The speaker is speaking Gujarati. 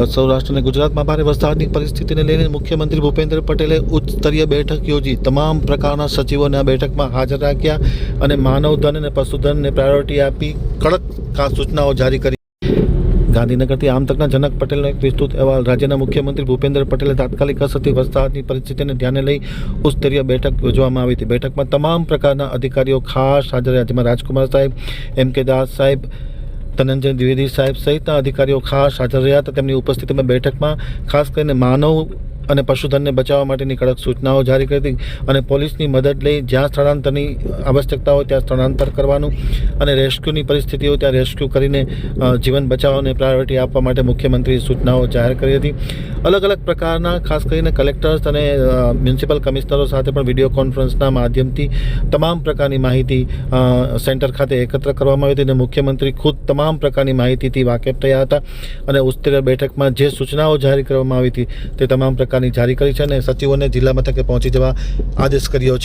કચ્છ સૌરાષ્ટ્ર અને ગુજરાતમાં ભારે વરસાદની પરિસ્થિતિને લઈને મુખ્યમંત્રી ભૂપેન્દ્ર પટેલે ઉચ્ચ સ્તરીય બેઠક યોજી. તમામ પ્રકારના સચિવોને આ બેઠકમાં હાજર રાખ્યા અને માનવધન અને પશુધનને પ્રાયોરિટી આપી કડક સૂચનાઓ જારી કરી. ગાંધીનગરથી આમતકના જનક પટેલનો એક વિસ્તૃત અહેવાલ. રાજ્યના મુખ્યમંત્રી ભૂપેન્દ્ર પટેલે તાત્કાલિક અસરથી વરસાદની પરિસ્થિતિને ધ્યાને લઈ ઉચ્ચસ્તરીય બેઠક યોજવામાં આવી હતી. બેઠકમાં તમામ પ્રકારના અધિકારીઓ ખાસ હાજર રહ્યા. જેમાં રાજકુમાર સાહેબ, એમ કે દાસ સાહેબ ધનંજય દ્વિવેદી સાહેબ સહિતના અધિકારીઓ ખાસ હાજર રહ્યા હતા. તેમની ઉપસ્થિતિમાં બેઠકમાં ખાસ કરીને માનવ અને પશુધનને બચાવવા માટેની કડક સૂચનાઓ જારી કરી હતી અને પોલીસની મદદ લઈ જ્યાં સ્થળાંતરની આવશ્યકતા હોય ત્યાં સ્થળાંતર કરવાનું અને રેસ્ક્યુની પરિસ્થિતિ હોય ત્યાં રેસ્ક્યુ કરીને જીવન બચાવવાને પ્રાયોરિટી આપવા માટે મુખ્યમંત્રીએ સૂચનાઓ જાહેર કરી હતી. અલગ અલગ પ્રકારના, ખાસ કરીને કલેક્ટર્સ અને મ્યુનિસિપલ કમિશનરો સાથે પણ વીડિયો કોન્ફરન્સના માધ્યમથી તમામ પ્રકારની માહિતી સેન્ટર ખાતે એકત્ર કરવામાં આવી હતી અને મુખ્યમંત્રી ખુદ તમામ પ્રકારની માહિતીથી વાકેફ થયા હતા અને ઉચ્ચસ્તરીય બેઠકમાં જે સૂચનાઓ જાહેર કરવામાં આવી હતી તે તમામ પ્રકારની જારી કરી છે અને સચિવોને જિલ્લા મથકે પહોંચી જવા આદેશ કર્યો છે.